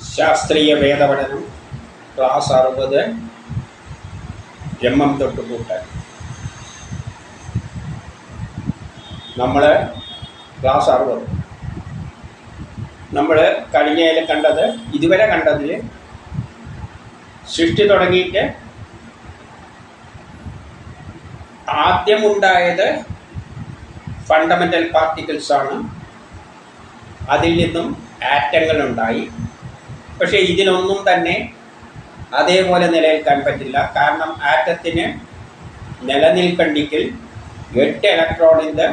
ശാസ്ത്രീയ വേദപഠനം ക്ലാസ് അറുപത് ബ്രഹ്മം തൊട്ടുകൂട്ടൻ നമ്മൾ ക്ലാസ് അറുപത്. നമ്മൾ കഴിഞ്ഞതിൽ കണ്ടത് ഇതുവരെ കണ്ടതിൽ സൃഷ്ടി തുടങ്ങിയിട്ട് ആദ്യമുണ്ടായത് ഫണ്ടമെന്റൽ പാർട്ടിക്കിൾസാണ് അതിൽ നിന്നും ആറ്റങ്ങൾ ഉണ്ടായി. പക്ഷേ ഇതിനൊന്നും തന്നെ അതേപോലെ നിലനിൽക്കാൻ പറ്റില്ല. കാരണം ആറ്റത്തിന് നിലനിൽക്കണ്ടെങ്കിൽ എട്ട് ഇലക്ട്രോണിന്റെ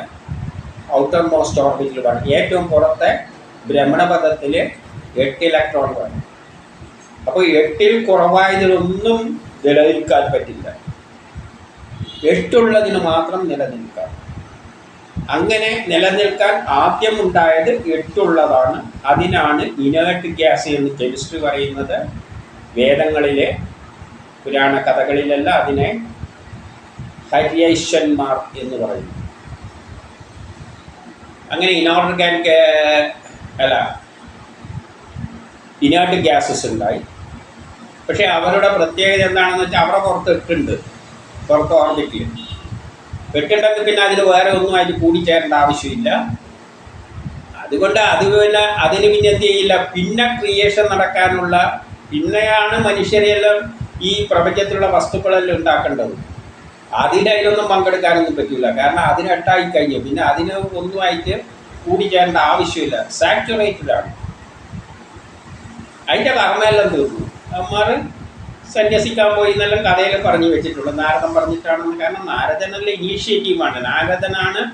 ഔട്ടർ മോസ്റ്റ് ഓർബിറ്റിൽ വേണം. ഏറ്റവും പുറത്തെ ഭ്രമണപഥത്തിൽ എട്ട് ഇലക്ട്രോൺ വേണം. അപ്പോൾ എട്ടിൽ കുറവായതിലൊന്നും നിലനിൽക്കാൻ പറ്റില്ല. എട്ടുള്ളതിന് മാത്രം നിലനിൽക്കാം. അങ്ങനെ നിലനിൽക്കാൻ ആദ്യം ഉണ്ടായത് എട്ടുള്ളതാണ്. അതിനാണ് ഇനേർട്ട് ഗ്യാസ് എന്ന് കെമിസ്ട്രി പറയുന്നത്. വേദങ്ങളിലെ പുരാണ കഥകളിലല്ല അതിനെ ഹരിയൈശ്വന്മാർ എന്ന് പറയുന്നു. അങ്ങനെ ഇനോർഗാനിക് അല്ല ഇനേർട്ട് ഗ്യാസസ് ഉണ്ടായി. പക്ഷേ അവരുടെ പ്രത്യേകത എന്താണെന്ന് വെച്ചാൽ അവരുടെ പുറത്ത് എട്ടുണ്ട് പുറത്ത് ഓർബിറ്റിൽ വെട്ടുണ്ടെങ്കിൽ പിന്നെ അതിന് വേറെ ഒന്നും അതിന് കൂടിച്ചേരേണ്ട ആവശ്യമില്ല. അതുകൊണ്ട് അത് പിന്നെ അതിന് പിന്നെ എന്ത് ചെയ്യില്ല. പിന്നെ ക്രിയേഷൻ നടക്കാനുള്ള പിന്നെയാണ് മനുഷ്യരെല്ലാം ഈ പ്രപഞ്ചത്തിലുള്ള വസ്തുക്കളെല്ലാം ഉണ്ടാക്കേണ്ടത്. അതിന്റെ അതിലൊന്നും പങ്കെടുക്കാനൊന്നും പറ്റില്ല കാരണം അതിന് എട്ടായി കഴിഞ്ഞു. പിന്നെ അതിന് ഒന്നുമായിട്ട് കൂടിച്ചേരേണ്ട ആവശ്യമില്ല. സാച്ചുറേറ്റഡ് ആണ് അതിന്റെ കർമ്മയെല്ലാം തീർന്നു. അമ്മാർ സന്യസിക്കാൻ പോയി എന്നെല്ലാം കഥയിൽ പറഞ്ഞു വെച്ചിട്ടുള്ളൂ. നാരദൻ പറഞ്ഞിട്ടാണെന്ന് കാരണം നാരദനല്ല ഇനീഷ്യേറ്റീവാണ് നാരദനാണ്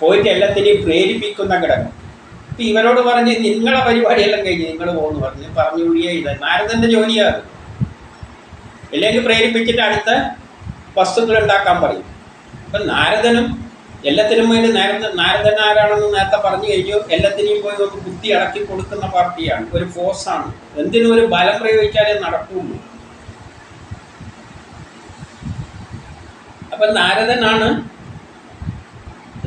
പോയിട്ട് എല്ലാത്തിനെയും പ്രേരിപ്പിക്കുന്ന ഘടകം. ഇപ്പം ഇവരോട് പറഞ്ഞ് നിങ്ങളെ പരിപാടിയെല്ലാം കഴിഞ്ഞ് നിങ്ങൾ പോകുന്നു പറഞ്ഞ് പറഞ്ഞു വിടിയേ ഇത്. നാരദന്റെ ജോലിയാണ് അല്ലെങ്കിൽ പ്രേരിപ്പിച്ചിട്ട് അടുത്ത വസ്തുക്കൾ ഉണ്ടാക്കാൻ പറയും. അപ്പം നാരദനും എല്ലാത്തിനും വേണ്ടി നാരദ നാരദൻ ആരാണെന്ന് നേരത്തെ പറഞ്ഞു കഴിഞ്ഞു. എല്ലാത്തിനെയും പോയി ഒന്ന് ബുദ്ധി അടക്കി കൊടുക്കുന്ന പാർട്ടിയാണ്. ഒരു ഫോഴ്സ് ആണ് എന്തിനും ഒരു ബലം പ്രയോഗിച്ചാലേ നടക്കുള്ളൂ. അപ്പം നാരദനാണ്.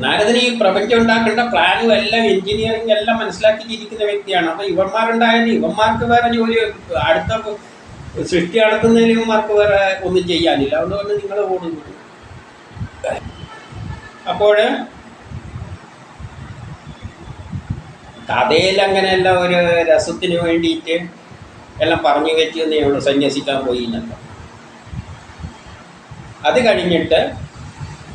നാരദന് ഈ പ്രപഞ്ചം ഉണ്ടാക്കേണ്ട പ്ലാനും എല്ലാം എഞ്ചിനീയറിംഗ് എല്ലാം മനസ്സിലാക്കിയിരിക്കുന്ന വ്യക്തിയാണ്. അപ്പം ഇവന്മാരുണ്ടായാലും ഇവന്മാർക്ക് വേറെ ജോലി അടുത്ത സൃഷ്ടി നടത്തുന്നതിന് ഇവന്മാർക്ക് വേറെ ഒന്നും ചെയ്യാനില്ല. അതുകൊണ്ട് നിങ്ങൾ ഓടുന്നു അപ്പോൾ കഥയിൽ അങ്ങനെയല്ല ഒരു രസത്തിന് വേണ്ടിയിട്ട് എല്ലാം പറഞ്ഞു വെച്ചെന്നേ ഉള്ളൂ സന്യസിക്കാൻ പോയി എന്നല്ല അത് കഴിഞ്ഞിട്ട്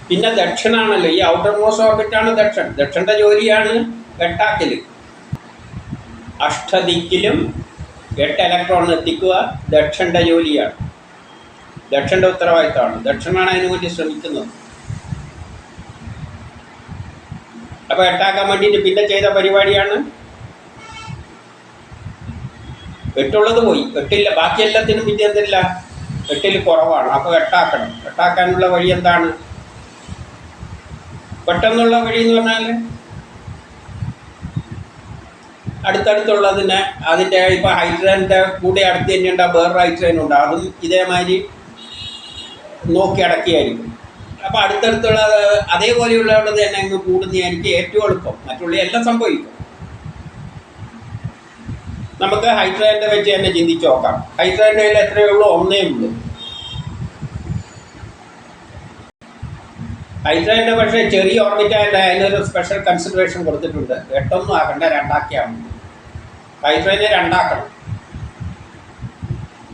പിന്നെ ദക്ഷനാണല്ലോ ഈ ഔട്ടർ മോസ്റ്റ് ഓർബിറ്റാണ് ദക്ഷൻ ദക്ഷന്റെ ജോലിയാണ് വെട്ടാക്കൽ അഷ്ടദിക്കിലും എട്ട് ഇലക്ട്രോൺ എത്തിക്കുക ദക്ഷന്റെ ജോലിയാണ്. ദക്ഷന്റെ ഉത്തരവാദിത്തമാണ്. ദക്ഷനാണ് അതിനു വേണ്ടി ശ്രമിക്കുന്നത്. അപ്പോൾ എട്ടാക്കാൻ വേണ്ടിയിട്ട് പിന്നെ ചെയ്ത പരിപാടിയാണ്. എട്ടുള്ളത് പോയി. എട്ടില്ല ബാക്കി എല്ലാത്തിനും പിന്നെ എന്തില്ല എട്ടിൽ കുറവാണ്. അപ്പോൾ എട്ടാക്കണം. എട്ടാക്കാനുള്ള വഴി എന്താണ്? പെട്ടെന്നുള്ള വഴി എന്ന് പറഞ്ഞാൽ അടുത്തടുത്തുള്ളതിനെ അതിന്റെ ഇപ്പോൾ ഹൈഡ്രജന്റെ കൂടെ അടുത്ത് തന്നെ ഉണ്ടാകും വേറൊരു ഹൈഡ്രജൻ ഉണ്ട്. അതും ഇതേമാതിരി നോക്കി അടക്കിയായിരിക്കും. അപ്പോൾ അടുത്തടുത്തുള്ള അതേപോലെയുള്ളത് തന്നെ അങ്ങ് കൂടുന്നതായിരിക്കും ഏറ്റവും എളുപ്പം. മറ്റുള്ള എല്ലാം സംഭവിക്കും. നമുക്ക് ഹൈഡ്രജന്റെ വെച്ച് തന്നെ ചിന്തിച്ച് നോക്കാം. ഹൈഡ്രജന്റെ കയ്യിൽ എത്രയേ ഉള്ളൂ? ഒന്നേ ഉള്ളൂ. ഹൈഡ്രജന്റെ പക്ഷേ ചെറിയ ഓർബിറ്റായിട്ട് അതിനൊരു സ്പെഷ്യൽ കൺസിഡറേഷൻ കൊടുത്തിട്ടുണ്ട്. എട്ടൊന്നും ആക്കണ്ട രണ്ടാക്കിയാൽ മതി. ഹൈഡ്രജനെ രണ്ടാക്കണം.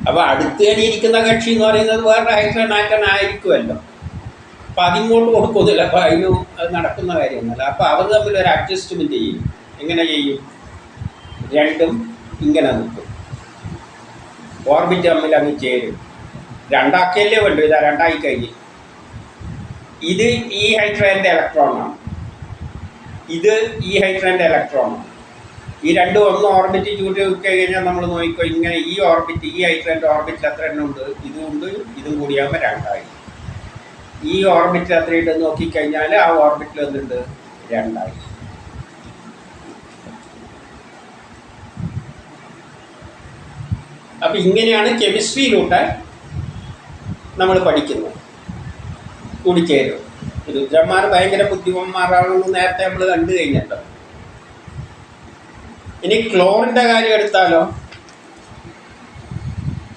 അപ്പോൾ അടുത്ത് തന്നെ കക്ഷി എന്ന് പറയുന്നത് വേറെ ഹൈഡ്രജൻ ആക്കാൻ ആയിരിക്കുമല്ലോ. അപ്പം അതിങ്ങോട്ട് കൊടുക്കുന്നില്ല അപ്പോൾ അതിന് അത് നടക്കുന്ന കാര്യമൊന്നുമല്ല അപ്പോൾ അവർ തമ്മിൽ ഒരു അഡ്ജസ്റ്റ്മെന്റ് ചെയ്യും. എങ്ങനെ ചെയ്യും? രണ്ടും ഇങ്ങനെ നിൽക്കും. ഓർബിറ്റ് തമ്മിൽ അങ്ങ് ചേരും. രണ്ടാക്കിയല്ലേ വേണ്ടു ഇതാ രണ്ടായി കഴിഞ്ഞ്. ഇത് ഈ ഹൈഡ്രജന്റെ ഇലക്ട്രോണാണ് ഇത് ഈ ഹൈഡ്രജന്റെ ഇലക്ട്രോണാണ് ഈ രണ്ടും ഒന്ന് ഓർബിറ്റ് ചൂട്ടി കഴിഞ്ഞാൽ നമ്മൾ നോക്കിക്കോ ഇങ്ങനെ ഈ ഓർബിറ്റ് ഈ ഹൈഡ്രജന്റെ ഓർബിറ്റിൽ എത്ര എണ്ണം ഉണ്ട്. ഇതും ഉണ്ട് ഇതും കൂടിയാകുമ്പോൾ രണ്ടായി. ഈ ഓർബിറ്റ് എത്രയിട്ട് നോക്കിക്കഴിഞ്ഞാൽ ആ ഓർബിറ്റിൽ എന്തുണ്ട്? രണ്ടായി. അപ്പം ഇങ്ങനെയാണ് കെമിസ്ട്രിയിലൂടെ നമ്മൾ പഠിക്കുന്നത്. കൂടിച്ചേരും രുദ്രന്മാർ ഭയങ്കര ബുദ്ധിമന്മാരാണെന്ന് നേരത്തെ നമ്മൾ കണ്ടു കഴിഞ്ഞല്ലോ. ഇനി ക്ലോറിന്റെ കാര്യം എടുത്താലോ?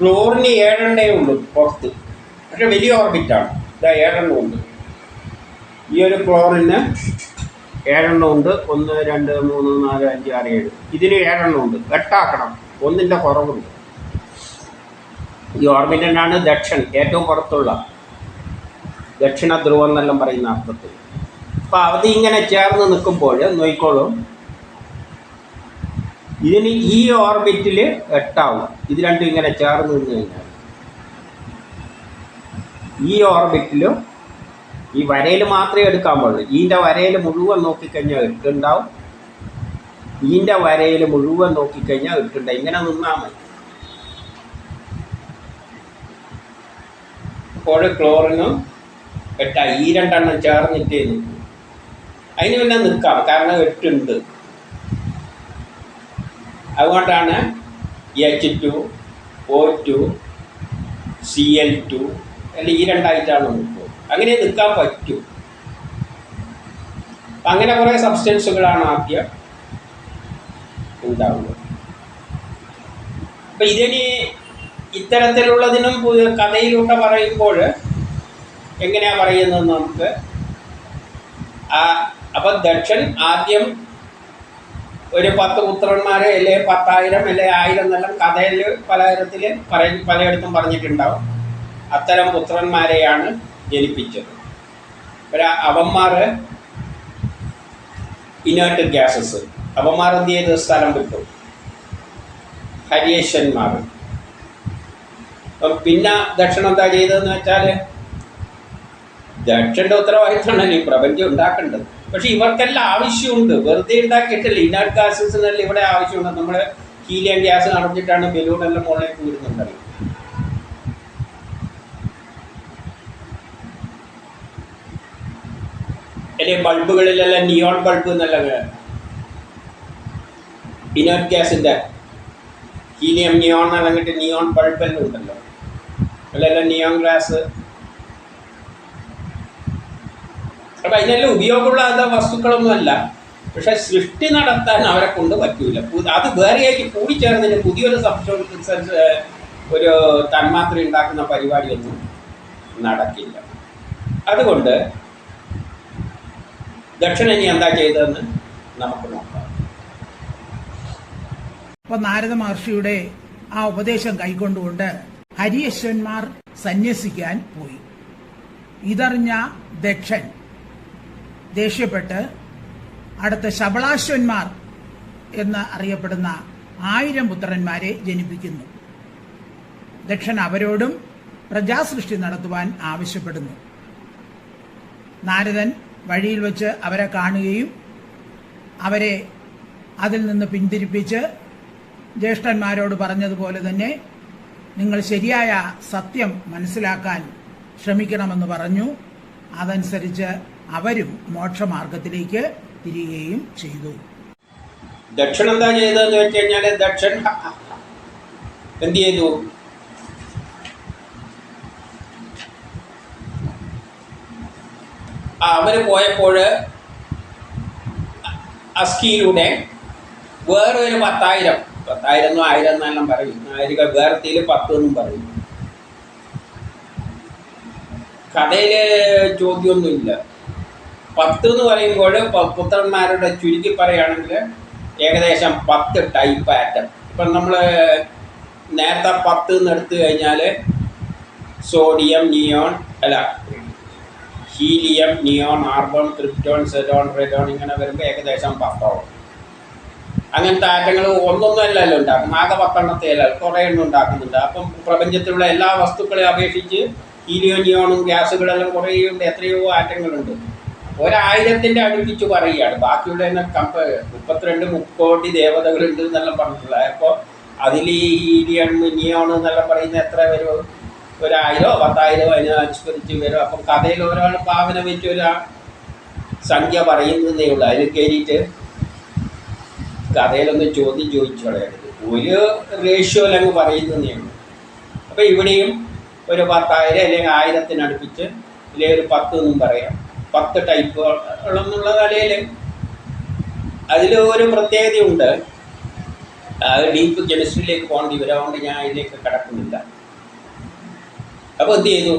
ക്ലോറിന് ഏഴെണ്ണേ ഉള്ളൂ പുറത്ത്. പക്ഷെ വലിയ ഓർബിറ്റാണ് ഇതാ ഏഴെണ്ണം ഉണ്ട്. ഈ ഒരു ക്ലോറിന് ഏഴെണ്ണം ഉണ്ട്. ഒന്ന് രണ്ട് മൂന്ന് നാല് അഞ്ച് ആറ് ഏഴ്. ഇതിന് ഏഴെണ്ണം ഉണ്ട്. എട്ടാക്കണം. ഒന്നിന്റെ കുറവുണ്ട്. ഈ ഓർബിറ്റനാണ് ദക്ഷൻ ഏറ്റവും പുറത്തുള്ള. ദക്ഷിണ ധ്രുവം എന്നെല്ലാം പറയുന്ന അർത്ഥത്തിൽ. അപ്പം അത് ഇങ്ങനെ ചേർന്ന് നിൽക്കുമ്പോൾ നോയിക്കോളും ഇതിന് ഈ ഓർബിറ്റിൽ എട്ടാവും. ഇത് രണ്ടും ഇങ്ങനെ ചേർന്ന് നിന്ന് കഴിഞ്ഞാൽ ഈ ഓർബിറ്റിലും ഈ വരയിൽ മാത്രമേ എടുക്കാൻ പാടുള്ളൂ. ഈന്റെ വരയിൽ മുഴുവൻ നോക്കിക്കഴിഞ്ഞാൽ എട്ടുണ്ടാവും ഈന്റെ വരയിൽ മുഴുവൻ നോക്കിക്കഴിഞ്ഞാൽ എട്ടുണ്ടാവും ഇങ്ങനെ നിന്നാൽ മതി. അപ്പോൾ ക്ലോറിനും എട്ട ഈ രണ്ടെണ്ണം ചേർന്നിട്ടേ നിൽക്കും. അതിന് പിന്നെ നിൽക്കാം. കാരണം എട്ടുണ്ട് അതുകൊണ്ടാണ് H two O two C L two അല്ല ഈ രണ്ടായിട്ടാണ് നിൽക്കുക അങ്ങനെ നിൽക്കാൻ പറ്റും. അങ്ങനെ കുറേ സബ്സ്റ്റൻസുകളാണ് ആദ്യം ഉണ്ടാവുന്നത് അപ്പം ഇതിന് ഇത്തരത്തിലുള്ളതിനും കഥയിലൂടെ പറയുമ്പോൾ എങ്ങനെയാണ് പറയുന്നത് നമുക്ക്? ആ അപ്പം ദക്ഷൻ ആദ്യം ഒരു പത്ത് പുത്രന്മാരെ അല്ലെ പത്തായിരം അല്ലെ ആയിരം എന്നെല്ലാം കഥയിൽ പലതരത്തിൽ പറയും പലയിടത്തും പറഞ്ഞിട്ടുണ്ടാവും. അത്തരം പുത്രന്മാരെയാണ് ജനിപ്പിച്ചത്. ഒരു അവന്മാർ ഇനേർട്ട് ഗ്യാസസ് അവന്മാർ എന്ത് ചെയ്ത്? സ്ഥലം വിട്ടു. ഹരിയേശ്വന്മാർ അപ്പം പിന്നെ ദക്ഷിണ എന്താ ചെയ്തതെന്ന് വെച്ചാൽ ദക്ഷന്റെ ഉത്തരവാദിത്തമാണ് ഈ പ്രപഞ്ചം ഉണ്ടാക്കേണ്ടത്. പക്ഷെ ഇവർക്കെല്ലാം ആവശ്യമുണ്ട്. വെറുതെ ഉണ്ടാക്കിയിട്ടില്ല. ഇനേർട്ട് ഗ്യാസസിനെല്ലാം ഇവിടെ ആവശ്യമുണ്ട് നമ്മൾ ഹീലിയം ഗ്യാസ് നടന്നിട്ടാണ് ബലൂണെല്ലാം മുകളിലേക്ക് വീടുന്നുണ്ടല്ലോ അല്ലെ ബൾബുകളിലെല്ലാം നിയോൺ ബൾബ് എന്നല്ല ഇനേർട്ട് ഗ്യാസിന്റെ ഹീലിയം നിയോൺ അല്ലെങ്കിൽ നിയോൺ ബൾബ് എന്ന് ഉണ്ടല്ലോ. അല്ലെ നിയോൺ ഗ്ലാസ് അപ്പം അതിനെല്ലാം ഉപയോഗമുള്ള വസ്തുക്കളൊന്നുമല്ല പക്ഷെ സൃഷ്ടി നടത്താൻ അവരെ കൊണ്ട് പറ്റൂല. അത് അത് വേറെയായിട്ട് കൂടിച്ചേർന്നതിന് പുതിയൊരു സബ്സ്റ്റൻസ് ഒരു തന്മാത്ര ഉണ്ടാക്കുന്ന പരിപാടിയൊന്നും നടക്കില്ല. അതുകൊണ്ട് ദക്ഷിണ ഇനി എന്താ ചെയ്തതെന്ന് നമുക്ക് നോക്കാം. അപ്പൊ നാരദ മഹർഷിയുടെ ആ ഉപദേശം കൈക്കൊണ്ടുകൊണ്ട് ഹരിയശ്വന്മാർ സന്യസിക്കാൻ പോയി. ഇതറിഞ്ഞ ദക്ഷൻ ദേഷ്യപ്പെട്ട് അടുത്ത ശബളാശ്വന്മാർ എന്ന് അറിയപ്പെടുന്ന ആയിരം പുത്രന്മാരെ ജനിപ്പിക്കുന്നു. ദക്ഷൻ അവരോടും പ്രജാസൃഷ്ടി നടത്തുവാൻ ആവശ്യപ്പെടുന്നു. നാരദൻ വഴിയിൽ വെച്ച് അവരെ കാണുകയും അവരെ അതിൽ നിന്ന് പിന്തിരിപ്പിച്ച് ജ്യേഷ്ഠന്മാരോട് പറഞ്ഞതുപോലെ തന്നെ നിങ്ങൾ ശരിയായ സത്യം മനസ്സിലാക്കാൻ ശ്രമിക്കണമെന്ന് പറഞ്ഞു. അതനുസരിച്ച് അവരും മോക്ഷമാർഗത്തിലേക്ക് തിരികുകയും ചെയ്തു. ദക്ഷൻ എന്താ ചെയ്തതെന്ന് വെച്ച് കഴിഞ്ഞാൽ ദക്ഷൻ എന്ത് ചെയ്തു? അവർ പോയപ്പോൾ അസ്കിയിലൂടെ വേറൊരു പത്തായിരം പത്തായിരം എന്നും ആയിരം എന്നെല്ലാം പറയും. ആയിരം വേർത്തിയിൽ പത്ത് എന്നും പറയും. കഥയിൽ ചോദ്യമൊന്നുമില്ല പത്ത് എന്ന് പറയുമ്പോൾ പുത്രന്മാരുടെ ചുരുക്കി പറയുകയാണെങ്കിൽ ഏകദേശം പത്ത് ടൈപ്പ് ആറ്റം ഇപ്പം നമ്മൾ നേരത്തെ പത്ത് എന്ന് എടുത്തു കഴിഞ്ഞാൽ സോഡിയം നിയോൺ അല്ല ഹീലിയം നിയോൺ ആർബോൺ ക്രിപ്റ്റോൺ സെഡോൺ റെഡോൺ ഇങ്ങനെ വരുമ്പോൾ ഏകദേശം പത്തോളം അങ്ങനത്തെ ആറ്റങ്ങൾ ഒന്നൊന്നും അല്ലല്ലോ ഉണ്ടാക്കും ആകെ പത്തെണ്ണത്തെ അല്ല. കുറേ എണ്ണം ഉണ്ടാക്കുന്നുണ്ട്. അപ്പം പ്രപഞ്ചത്തിലുള്ള എല്ലാ വസ്തുക്കളെ അപേക്ഷിച്ച് ഹീലിയോ നിയോണും ഗ്യാസുകളെല്ലാം കുറേ ഉണ്ട്. എത്രയോ ആറ്റങ്ങളുണ്ട്. ഒരായിരത്തിന്റെ അടുപ്പിച്ച് പറയുകയാണ്. ബാക്കിയുള്ള കമ്പ മുപ്പത്തിരണ്ട് മുക്കോടി ദേവതകളുണ്ട് എന്നെല്ലാം പറഞ്ഞിട്ടുള്ളത്. അപ്പോൾ അതിൽ ഈ ഹീലിയം നിയോൺ എന്നെല്ലാം പറയുന്ന എത്ര വരും ഒരായിരോ പത്തായിരോ അതിനനുസരിച്ച് വരും. അപ്പം കഥയിൽ ഒരാൾ ഭാവന വെച്ച് ഒരു സംഖ്യ പറയുന്നതേ ഉള്ളൂ. അതിൽ കയറിയിട്ട് കഥയിലൊന്ന് ചോദ്യം ചോദിച്ചു ഒരു അല്ലെങ്കിൽ പറയുന്നതേ ഉള്ളൂ. അപ്പോൾ ഇവിടെയും ഒരു പത്തായിരം അല്ലെങ്കിൽ ആയിരത്തിനടുപ്പിച്ച് അല്ലെങ്കിൽ ഒരു പത്ത് എന്നും പറയാം. പത്ത് ടൈപ്പുകൾ എന്നുള്ള നിലയിൽ അതിൽ ഒരു പ്രത്യേകതയുണ്ട്. ഡീപ്പ് കെമിസ്ട്രിയിലേക്ക് പോകേണ്ടി വരാതുകൊണ്ട് ഞാൻ അതിലേക്ക് കടക്കുന്നില്ല. അപ്പോൾ എന്ത് ചെയ്തു?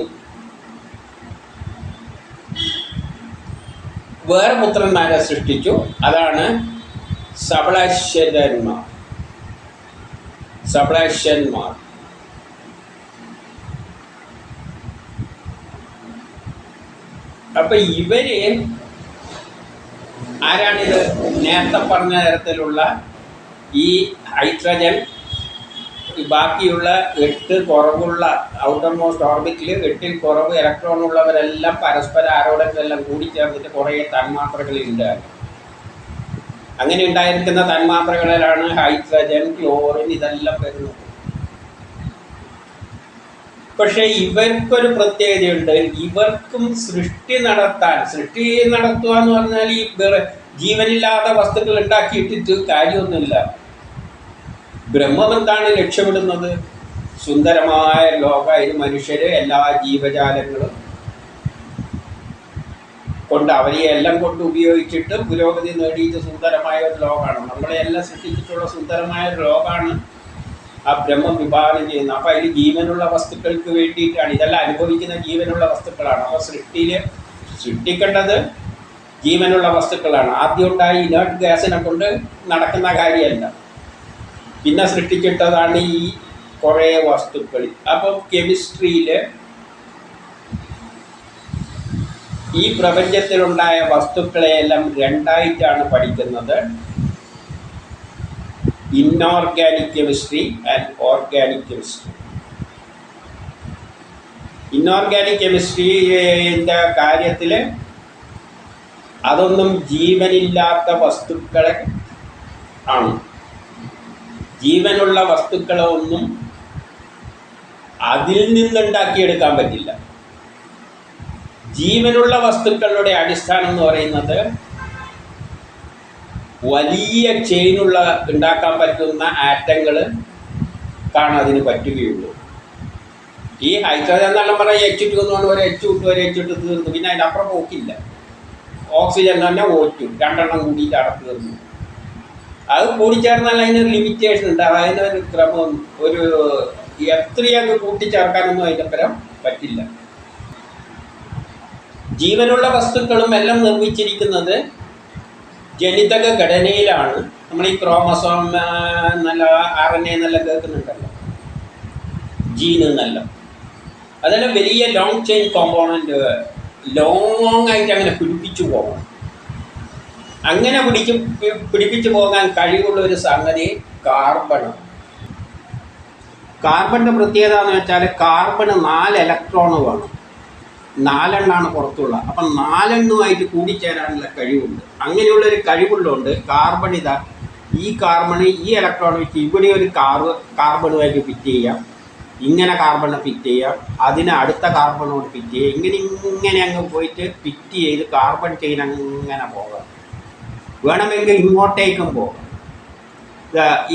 വേറെ പുത്രന്മാരെ സൃഷ്ടിച്ചു? അതാണ് സബളാശ്വരന്മാർ സബളാശ്വരന്മാർ അപ്പൊ ഇവർ ആരാണിത്? നേരത്തെ പറഞ്ഞ തരത്തിലുള്ള ഈ ഹൈഡ്രജൻ ബാക്കിയുള്ള എട്ട് കുറവുള്ള ഔട്ടർ മോസ്റ്റ് ഓർബിറ്റിൽ എട്ടിൽ കുറവ് ഇലക്ട്രോൺ ഉള്ളവരെല്ലാം പരസ്പരം ആരോടെല്ലാം കൂടി ചേർന്നിട്ട് കുറേ തന്മാത്രകൾ ഉണ്ടാകും അങ്ങനെ ഉണ്ടായിരിക്കുന്ന തന്മാത്രകളിലാണ് ഹൈഡ്രജൻ ക്ലോറിൻ ഇതെല്ലാം വരുന്നത്. പക്ഷേ ഇവർക്കൊരു പ്രത്യേകതയുണ്ട്. ഇവർക്കും സൃഷ്ടി നടത്താൻ സൃഷ്ടി നടത്തുക എന്ന് പറഞ്ഞാൽ ഈ ജീവനില്ലാത്ത വസ്തുക്കൾ ഉണ്ടാക്കിയിട്ടിട്ട് കാര്യമൊന്നുമില്ല. ബ്രഹ്മം എന്താണ് ലക്ഷ്യമിടുന്നത്? സുന്ദരമായ ലോക ഇത് മനുഷ്യര് എല്ലാ ജീവജാലങ്ങളും കൊണ്ട് അവരെ എല്ലാം കൊണ്ട് ഉപയോഗിച്ചിട്ട് പുരോഗതി നേടിയിട്ട് സുന്ദരമായ ഒരു ലോകമാണ്. നമ്മളെ എല്ലാം സൃഷ്ടിച്ചിട്ടുള്ള സുന്ദരമായ ഒരു ലോകമാണ് ആ ബ്രഹ്മം വിഭാവനം ചെയ്യുന്നത്. അപ്പോൾ അതിൽ ജീവനുള്ള വസ്തുക്കൾക്ക് വേണ്ടിയിട്ടാണ്. ഇതെല്ലാം അനുഭവിക്കുന്ന ജീവനുള്ള വസ്തുക്കളാണ്. അപ്പോൾ സൃഷ്ടിയിൽ സൃഷ്ടിക്കേണ്ടത് ജീവനുള്ള വസ്തുക്കളാണ്. ആദ്യം ഉണ്ടായി ഇനേർട്ട് ഗ്യാസിനെ കൊണ്ട് നടക്കുന്ന കാര്യമല്ല. പിന്നെ സൃഷ്ടിച്ചിട്ടതാണ് ഈ കുറേ വസ്തുക്കൾ. അപ്പം കെമിസ്ട്രിയിൽ ഈ പ്രപഞ്ചത്തിലുണ്ടായ വസ്തുക്കളെയെല്ലാം രണ്ടായിട്ടാണ് പഠിക്കുന്നത്. Inorganic chemistry and organic chemistry. Inorganic കെമിസ്ട്രീന്റെ കാര്യത്തിൽ? അതൊന്നും ജീവനില്ലാത്ത വസ്തുക്കളെ ആണ്. ജീവനുള്ള വസ്തുക്കളെ ഒന്നും അതിൽ നിന്നുണ്ടാക്കിയെടുക്കാൻ പറ്റില്ല. ജീവനുള്ള വസ്തുക്കളുടെ അടിസ്ഥാനം എന്ന് പറയുന്നത് വലിയ ചെയിനുള്ള ഉണ്ടാക്കാൻ പറ്റുന്ന ആറ്റങ്ങൾ കാണാൻ അതിന് പറ്റുകയുള്ളൂ. ഈ ഹൈഡ്രജൻ എന്നെല്ലാം പറഞ്ഞാൽ എച്ച് ടു എന്ന് ഒരു എച്ച് ഇട്ട് ഒരു എച്ച് ഇട്ട് തീർന്നു. പിന്നെ അതിന്റെ അപ്പുറം പോക്കില്ല. ഓക്സിജൻ തന്നെ ഓറ്റു രണ്ടെണ്ണം കൂടിയിട്ട് അവിടെ തീർന്നു. അത് കൂടിച്ചേർന്നാൽ അതിനൊരു ലിമിറ്റേഷൻ ഉണ്ട്. അതിനൊരു ക്രമം ഒരു എത്രയൊക്കെ കൂട്ടിച്ചേർക്കാനൊന്നും അതിന്റെ പരം പറ്റില്ല. ജീവനുള്ള വസ്തുക്കളും എല്ലാം നിർമ്മിച്ചിരിക്കുന്നത് ജനിതക ഘടനയിലാണ്. നമ്മൾ ഈ ക്രോമസോം നല്ല ആർ എൻ എ എന്നെല്ലാം കേൾക്കുന്നുണ്ടല്ലോ. ജീന് എന്നല്ല അതെല്ലാം വലിയ ലോങ് ചെയിൻ കോമ്പോണന്റ് ലോങ് ആയിട്ട് അങ്ങനെ പിടിപ്പിച്ചു പോകണം. അങ്ങനെ പിടിച്ചു പിടിപ്പിച്ചു പോകാൻ കഴിവുള്ള ഒരു സംഗതി കാർബണാണ് കാർബണിന്റെ പ്രത്യേകത എന്ന് വെച്ചാൽ കാർബണ് നാല് ഇലക്ട്രോണ് വേണം. നാലെണ്ണാണ് പുറത്തുള്ള. അപ്പം നാലെണ്ണുമായിട്ട് കൂടിച്ചേരാനുള്ള കഴിവുണ്ട്. അങ്ങനെയുള്ള ഒരു കഴിവുള്ളതുകൊണ്ട് കാർബൺ ഇതാ ഈ കാർബണ് ഈ ഇലക്ട്രോൺ വെച്ച് ഇവിടെ ഒരു കാർബ് കാർബണുമായിട്ട് ഫിറ്റ് ചെയ്യാം. ഇങ്ങനെ കാർബണ് ഫിറ്റ് ചെയ്യാം. അതിന് അടുത്ത കാർബണോട് ഫിറ്റ് ചെയ്യാം. ഇങ്ങനെ ഇങ്ങനെ അങ്ങ് പോയിട്ട് ഫിറ്റ് ചെയ്ത് കാർബൺ ചെയിൻ അങ്ങനെ പോകാം. വേണമെങ്കിൽ ഇങ്ങോട്ടേക്കും പോകാം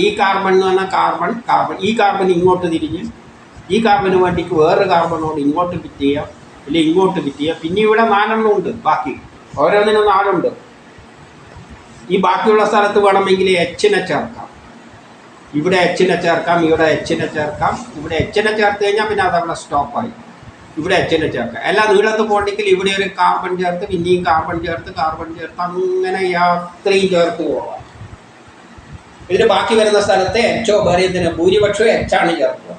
ഈ കാർബൺ എന്ന് പറഞ്ഞാൽ കാർബൺ കാർബൺ ഈ കാർബൺ ഇങ്ങോട്ട് തിരിഞ്ഞ് ഈ കാർബന് വേണ്ടിക്ക് വേറൊരു കാർബണോട് ഇങ്ങോട്ട് ഫിറ്റ് ചെയ്യാം അല്ലെങ്കിൽ ഇങ്ങോട്ട് ഫിറ്റ് ചെയ്യാം. പിന്നെ ഇവിടെ നാലെണ്ണം ഉണ്ട് ബാക്കി. ഓരോന്നിനും നാലുണ്ട്. ഈ ബാക്കിയുള്ള സ്ഥലത്ത് വേണമെങ്കിൽ എച്ചിനെ ചേർക്കാം. ഇവിടെ എച്ചിനെ ചേർക്കാം ഇവിടെ എച്ചിനെ ചേർക്കാം. ഇവിടെ എച്ചിനെ ചേർത്ത് കഴിഞ്ഞാൽ പിന്നെ അതവിടെ സ്റ്റോപ്പായി ഇവിടെ എച്ചിനെ ചേർക്കുക അല്ല നീളത്ത് പോകണമെങ്കിൽ ഇവിടെ ഒരു കാർബൺ ചേർത്ത് പിന്നെയും കാർബൺ ചേർത്ത് കാർബൺ ചേർത്ത് അങ്ങനെ യാത്രയും ചേർത്ത് പോവാം. ഇതിന് ബാക്കി വരുന്ന സ്ഥലത്ത് എച്ചോ ഭാര്യത്തിന് ഭൂരിപക്ഷവും എച്ചാണ് ചേർക്കുക.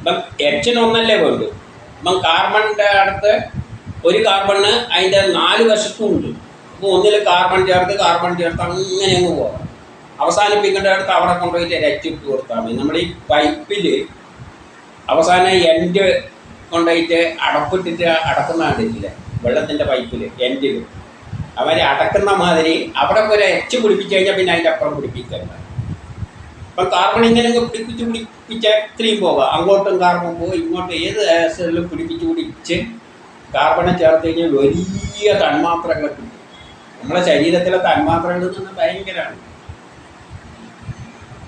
അപ്പം എച്ചിന് ഒന്നല്ലേ വേണ്ടു. അപ്പം കാർബണിന്റെ അടുത്ത് ഒരു കാർബണ് അതിന്റെ നാല് വശത്തും ഉണ്ട്. അപ്പോൾ ഒന്നിൽ കാർബൺ ചേർത്ത് കാർബൺ ചേർത്ത് അങ്ങനെ അങ്ങ് പോകാം അവസാനിപ്പിക്കേണ്ട അടുത്ത് അവിടെ കൊണ്ടുപോയിട്ട് എച്ച് ഇട്ട് കൊടുത്താൽ മതി. നമ്മൾ ഈ പൈപ്പിൽ അവസാനം എൻഡ് കൊണ്ടുപോയിട്ട് അടപ്പിട്ടിട്ട് അടക്കുന്ന കണ്ടിട്ടില്ല? വെള്ളത്തിന്റെ പൈപ്പിൽ എൻഡിൽ അവരെ അടക്കുന്ന മാതിരി അവിടെ ഒരു എച്ച് പിടിപ്പിച്ചു കഴിഞ്ഞാൽ പിന്നെ അതിന്റെ അപ്പുറം പിടിപ്പിക്കണ്ട. അപ്പം കാർബൺ ഇങ്ങനെ പിടിപ്പിച്ച് പിടിപ്പിച്ച് ഇത്രയും പോകാം അങ്ങോട്ടും കാർബൺ പോകും ഇങ്ങോട്ടും ഏത് ആസിഡിലും പിടിപ്പിച്ച് പിടിച്ച് കാർബണെ ചേർത്ത് കഴിഞ്ഞാൽ വലിയ തന്മാത്രങ്ങൾ നമ്മളെ ശരീരത്തിലെ തന്മാത്രകൾ എന്ന് ഭയങ്കരമാണ്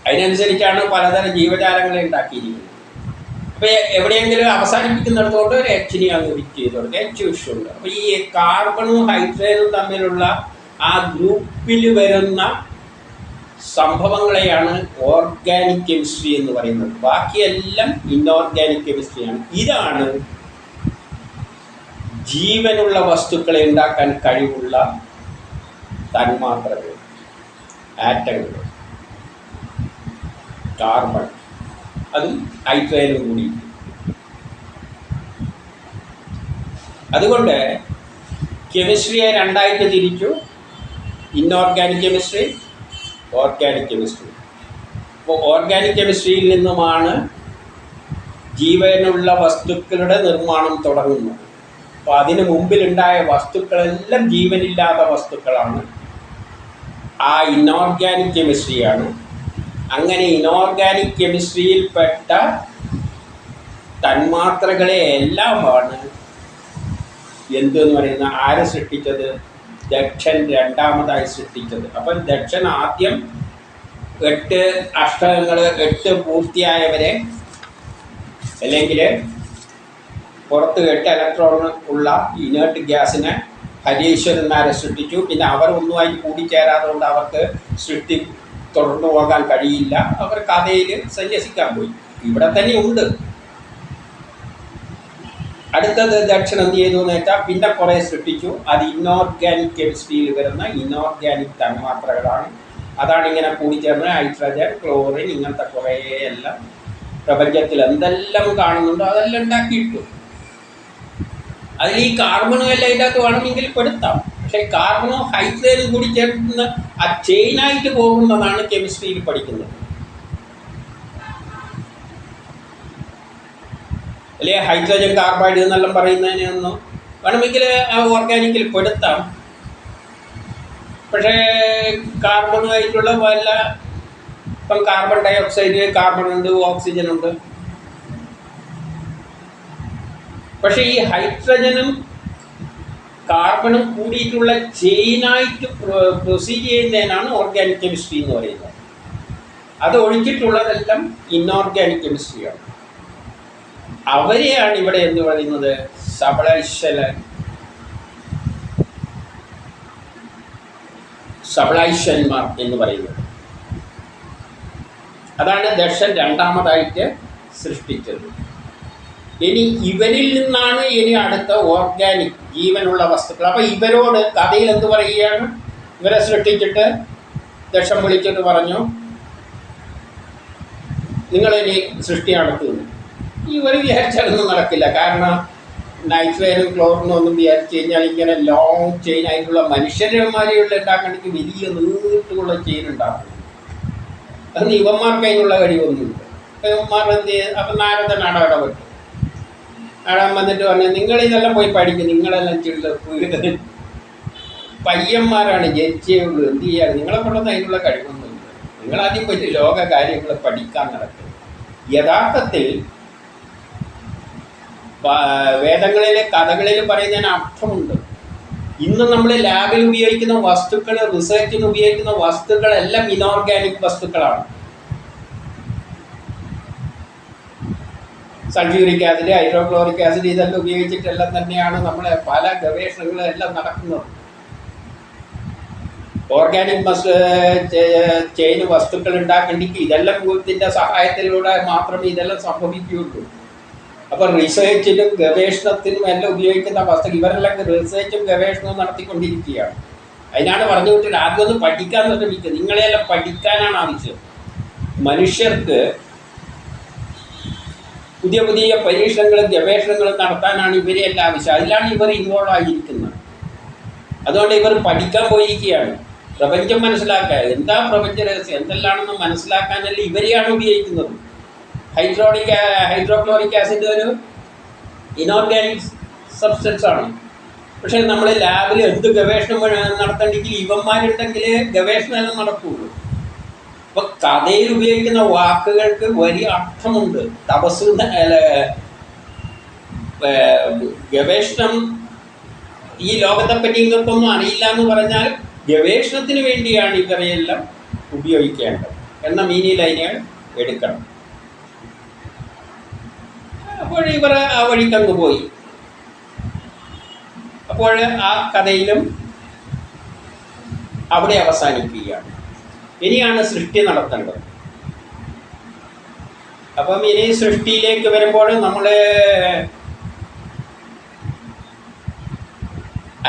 അതിനനുസരിച്ചാണ് പലതരം ജീവജാലങ്ങളെ ഉണ്ടാക്കിയിരിക്കുന്നത്. അപ്പോൾ എവിടെയെങ്കിലും അവസാനിപ്പിക്കുന്നിടത്തോട്ട് ഒരു എച്ചിനെ അങ്ങ് ഫിറ്റ് ചെയ്ത് കൊടുക്കുക എച്ച് വിഷുണ്ട് അപ്പോൾ ഈ കാർബണും ഹൈഡ്രജനും തമ്മിലുള്ള ആ ഗ്രൂപ്പിൽ വരുന്ന സംഭവങ്ങളെയാണ് ഓർഗാനിക് കെമിസ്ട്രി എന്ന് പറയുന്നത്. ബാക്കിയെല്ലാം ഇൻഓർഗാനിക് കെമിസ്ട്രിയാണ് ഇതാണ് ജീവനുള്ള വസ്തുക്കളെ ഉണ്ടാക്കാൻ കഴിവുള്ള തന്മാത്രകൾ ആറ്റങ്ങൾ. കാർബൺ അതും ഹൈഡ്രജനും കൂടി. അതുകൊണ്ട് കെമിസ്ട്രിയെ രണ്ടായിട്ട് തിരിച്ചു ഇൻഓർഗാനിക് കെമിസ്ട്രി ഓർഗാനിക് കെമിസ്ട്രി അപ്പോൾ ഓർഗാനിക് കെമിസ്ട്രിയിൽ നിന്നുമാണ് ജീവനുള്ള വസ്തുക്കളുടെ നിർമ്മാണം തുടങ്ങുന്നത്. അപ്പോൾ അതിന് മുമ്പിലുണ്ടായ വസ്തുക്കളെല്ലാം ജീവനില്ലാത്ത വസ്തുക്കളാണ്. ആ ഇൻഓർഗാനിക് കെമിസ്ട്രിയാണ് അങ്ങനെ ഇനോർഗാനിക് കെമിസ്ട്രിയിൽപ്പെട്ട തന്മാത്രകളെ എല്ലാമാണ്. എന്തെന്ന് പറയുന്ന ആരെ സൃഷ്ടിച്ചത്? ദക്ഷൻ രണ്ടാമതായി സൃഷ്ടിച്ചത്. അപ്പം ദക്ഷൻ ആദ്യം എട്ട് അഷ്ടകങ്ങൾ എട്ട് പൂർത്തിയായവരെ അല്ലെങ്കിൽ പുറത്ത് എട്ട് ഇലക്ട്രോൺ ഉള്ള ഇനേർട്ട് ഗ്യാസിനെ ഹരീശ്വരന്മാരെ സൃഷ്ടിച്ചു. പിന്നെ അവർ ഒന്നുമായി കൂടിച്ചേരാതുകൊണ്ട് അവർക്ക് സൃഷ്ടി തുടർന്നു പോകാൻ കഴിയില്ല. അവർ കഥയിൽ സന്യസിക്കാൻ പോയി. ഇവിടെ തന്നെ ഉണ്ട്. അടുത്തത് ദക്ഷിണം ചെയ്തു എന്ന് വെച്ചാൽ പിന്നെ കുറേ സൃഷ്ടിച്ചു. അത് ഇന്നോർഗാനിക് കെമിസ്ട്രിയിൽ വരുന്ന ഇന്നോർഗാനിക് തന്മാത്രകളാണ്. അതാണ് ഇങ്ങനെ കൂടിച്ചേർന്ന് ഹൈഡ്രജൻ ക്ലോറിൻ ഇങ്ങനത്തെ കുറേ എല്ലാം പ്രപഞ്ചത്തിൽ എന്തെല്ലാം കാണുന്നുണ്ടോ അതെല്ലാം ഉണ്ടാക്കിയിട്ടു. അതിൽ ഈ കാർബണും എല്ലാം ഇതിനകത്ത് വേണമെങ്കിൽ പെടുത്താം. പക്ഷേ ഹൈഡ്രജനും കൂടി ചേർക്കുന്ന ആ ചെയിനായിട്ട് പോകുന്നതാണ് കെമിസ്ട്രിയിൽ പഠിക്കുന്നത്. അല്ലെ? ഹൈഡ്രജൻ കാർബൈഡ് എന്നെല്ലാം പറയുന്നതിനൊന്നും വേണമെങ്കിൽ ഓർഗാനിക്കിൽ പെടുത്താം. പക്ഷേ കാർബണുമായിട്ടുള്ള വല്ല ഇപ്പം കാർബൺ ഡൈ ഓക്സൈഡ് കാർബൺ ഉണ്ട് ഓക്സിജൻ ഉണ്ട്. പക്ഷേ ഈ ഹൈഡ്രജനും കാർബണും കൂടിയിട്ടുള്ള ചെയിനായിട്ട് പ്രൊസീഡ് ചെയ്യുന്നതിനാണ് ഓർഗാനിക് കെമിസ്ട്രി എന്ന് പറയുന്നത്. അത് ഒഴിച്ചിട്ടുള്ളതെല്ലാം ഇൻഓർഗാനിക് കെമിസ്ട്രിയാണ് അവരെയാണ് ഇവിടെ എന്ന് പറയുന്നത് സബളൈശ്വല സബളൈശ്വന്മാർ എന്ന് പറയുന്നത്. അതാണ് ദക്ഷൻ രണ്ടാമതായിട്ട് സൃഷ്ടിച്ചത്. ഇനി ഇവരിൽ നിന്നാണ് ഇനി അടുത്ത ഓർഗാനിക് ജീവനുള്ള വസ്തുക്കൾ. അപ്പം ഇവരോട് കഥയിൽ എന്ത് പറയുകയാണ്? ഇവരെ സൃഷ്ടിച്ചിട്ട് ദക്ഷം വിളിച്ചിട്ട് പറഞ്ഞു നിങ്ങളിനി സൃഷ്ടി നടത്തുന്നു. ഇവർ വിചാരിച്ചാലൊന്നും നടക്കില്ല. കാരണം നൈട്രേനും ക്ലോറിനും ഒന്നും വിചാരിച്ചു കഴിഞ്ഞാൽ ഇങ്ങനെ ലോങ് ചെയിൻ ആയിട്ടുള്ള മനുഷ്യന്മാരെയുള്ള ഉണ്ടാക്കണമെങ്കിൽ വലിയ നീട്ടുള്ള ചെയിൻ ഉണ്ടാക്കും. അത് ഇവന്മാർക്ക് അതിനുള്ള കഴിവൊന്നുമില്ല. ഇവന്മാർ എന്ത് ചെയ്യുന്നത് അപ്പം നാരദനാണ് ഇടപെട്ടു അവിടെ വന്നിട്ട് പറഞ്ഞു നിങ്ങൾ ഇതെല്ലാം പോയി പഠിക്കും നിങ്ങളെല്ലാം ചിള്ള പയ്യന്മാരാണ് ജനിച്ചേ ഉള്ളൂ എന്ത് ചെയ്യാൻ നിങ്ങളെ കൊണ്ടൊന്നും അതിനുള്ള കഴിവൊന്നുമില്ല നിങ്ങളാദ്യം പറ്റി ലോക കാര്യങ്ങൾ പഠിക്കാൻ നടക്കും. യഥാർത്ഥത്തിൽ വേദങ്ങളിലെ കഥകളിൽ പറയുന്നതിന് അർത്ഥമുണ്ട്. ഇന്ന് നമ്മൾ ലാബിൽ ഉപയോഗിക്കുന്ന വസ്തുക്കൾ റിസർച്ചിന് ഉപയോഗിക്കുന്ന വസ്തുക്കളെല്ലാം ഇനോർഗാനിക് വസ്തുക്കളാണ്. സൾഫ്യൂരിക് ആസിഡ് ഹൈഡ്രോക്ലോറിക് ആസിഡ് ഇതെല്ലാം ഉപയോഗിച്ചിട്ടെല്ലാം തന്നെയാണ് നമ്മൾ പല ഗവേഷണങ്ങളും എല്ലാം നടക്കുന്നത്. ഓർഗാനിക് ചെയിൻ വസ്തുക്കൾ ഉണ്ടാക്കണമെങ്കിൽ ഇതെല്ലാം ഇതിന്റെ സഹായത്തിലൂടെ മാത്രമേ ഇതെല്ലാം സംഭവിക്കുകയുള്ളൂ. അപ്പോൾ റിസർച്ചിലും ഗവേഷണത്തിനും എല്ലാം ഉപയോഗിക്കുന്ന വസ്തു ഇവരെല്ലാം റിസർച്ചും ഗവേഷണവും നടത്തിക്കൊണ്ടിരിക്കുകയാണ്. അതിനാണ് പറഞ്ഞു വിട്ടിട്ട് ആദ്യം ഒന്ന് പഠിക്കാൻ ശ്രമിക്കുക. നിങ്ങളെല്ലാം പഠിക്കാനാണ് ആവശ്യം. മനുഷ്യർക്ക് പുതിയ പുതിയ പരീക്ഷണങ്ങളും ഗവേഷണങ്ങളും നടത്താനാണ് ഇവരെ എല്ലാം ആവശ്യം അതിലാണ് ഇവർ ഇൻവോൾവ് ആയിരിക്കുന്നത്. അതുകൊണ്ട് ഇവർ പഠിക്കാൻ പോയിരിക്കുകയാണ്. പ്രപഞ്ചം മനസ്സിലാക്കുക എന്താ പ്രപഞ്ച രഹസ്യം? എന്തെല്ലാണെന്ന് മനസ്സിലാക്കാനല്ല ഇവരെയാണ് ഉപയോഗിക്കുന്നത്. ഹൈഡ്രോളിക് ഹൈഡ്രോക്ലോറിക് ആസിഡ് ഒരു ഇനോർഗാനിക് സബ്സ്റ്റൻസ് ആണ്. പക്ഷേ നമ്മൾ ലാബിൽ എന്ത് ഗവേഷണം നടത്തണമെങ്കിൽ ഇവന്മാരുണ്ടെങ്കിൽ ഗവേഷണം എല്ലാം നടക്കുകയുള്ളൂ അപ്പോൾ കഥയിൽ ഉപയോഗിക്കുന്ന വാക്കുകൾക്ക് വലിയ അർത്ഥമുണ്ട്. തപസ് ഗവേഷണം ഈ ലോകത്തെ പറ്റി ഇതൊക്കൊന്നും അറിയില്ല എന്ന് പറഞ്ഞാൽ ഗവേഷണത്തിന് വേണ്ടിയാണ് ഇവരെയെല്ലാം ഉപയോഗിക്കേണ്ടത്. എന്ന മീനിയിൽ അതിനെ എടുക്കണം. അപ്പോൾ ഇവർ ആ വഴിക്കങ്ങ് പോയി. അപ്പോൾ ആ കഥയിലും അവിടെ അവസാനിക്കുകയാണ്. ഇനിയാണ് സൃഷ്ടി നടത്തേണ്ടത്. അപ്പം ഇനി സൃഷ്ടിയിലേക്ക് വരുമ്പോൾ നമ്മൾ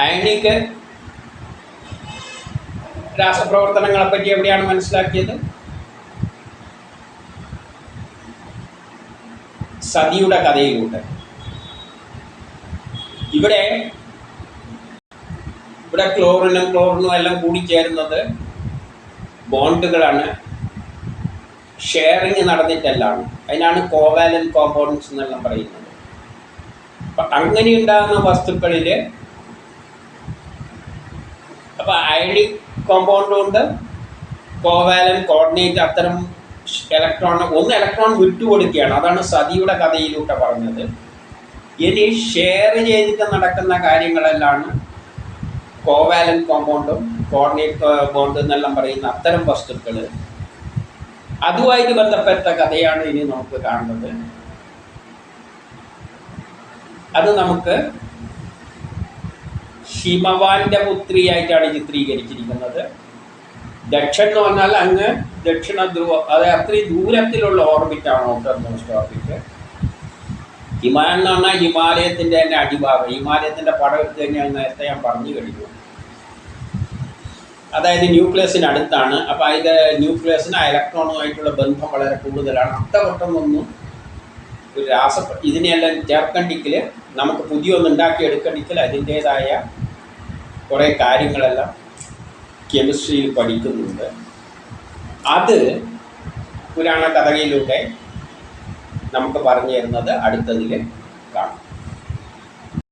അയണിക്ക് രാസപ്രവർത്തനങ്ങളെ പറ്റി എവിടെയാണ് മനസ്സിലാക്കിയത്? സതിയുടെ കഥയിലൂടെ. ഇവിടെ ഇവിടെ ക്ലോറിനും ക്ലോറിനും എല്ലാം കൂടിച്ചേരുന്നത് ബോണ്ടുകളാണ് ഷെയറിങ് നടന്നിട്ടെല്ലാം. അതിനാണ് കോവാലൻ കോമ്പൗണ്ട്സ് എന്നെല്ലാം പറയുന്നത്. അപ്പം അങ്ങനെ ഉണ്ടാകുന്ന വസ്തുക്കളിൽ അപ്പോൾ ഐഡി കോമ്പൗണ്ട് ഉണ്ട് കോവാലൻ കോർഡിനേറ്റ് അത്തരം ഇലക്ട്രോൺ ഒന്ന് ഇലക്ട്രോൺ വിട്ടുകൊടുക്കുകയാണ്. അതാണ് സതിയുടെ കഥയിലൂടെ പറഞ്ഞത്. ഇനി ഷെയർ ചെയ്തിട്ട് നടക്കുന്ന കാര്യങ്ങളെല്ലാം കോവാലൻ കോമ്പൗണ്ടും കോർഡിനേറ്റ് ബോണ്ട് എന്നെല്ലാം പറയുന്ന അത്തരം വസ്തുക്കൾ അതുമായിട്ട് ബന്ധപ്പെട്ട കഥയാണ് ഇനി നമുക്ക് കാണുന്നത്. അത് നമുക്ക് ഹിമവാന്റെ പുത്രിയായിട്ടാണ് ചിത്രീകരിച്ചിരിക്കുന്നത്. ദക്ഷൻ എന്ന് പറഞ്ഞാൽ അങ്ങ് ദക്ഷിണ ധ്രുവ അത് അത്രയും ദൂരത്തിലുള്ള ഓർബിറ്റാണ് ഔട്ടർ മോസ്റ്റ് ഓർബിറ്റ് ഹിമാലയം എന്ന് പറഞ്ഞാൽ ഹിമാലയത്തിന്റെ തന്നെ അടിഭാഗം. ഹിമാലയത്തിന്റെ പടം എടുത്ത് കഴിഞ്ഞാൽ നേരത്തെ ഞാൻ പറഞ്ഞു കഴിഞ്ഞു. അതായത് ന്യൂക്ലിയസിന് അടുത്താണ്. അപ്പോൾ അതിന്റെ ന്യൂക്ലിയസിന് ആ ഇലക്ട്രോണുമായിട്ടുള്ള ബന്ധം വളരെ കൂടുതലാണ്. അത്തവട്ടമൊന്നും ഒരു രാസ ഇതിനെയെല്ലാം ചേർക്കണ്ടെങ്കിൽ നമുക്ക് പുതിയൊന്ന് ഉണ്ടാക്കി എടുക്കണ്ടിക്കൽ അതിന്റേതായ കുറേ കാര്യങ്ങളെല്ലാം കെമിസ്ട്രിയിൽ പഠിക്കുന്നുണ്ട്. അത് പുരാണ കഥയിലൂടെ നമുക്ക് പറഞ്ഞു തരുന്നത് അടുത്തതിൽ കാണാം.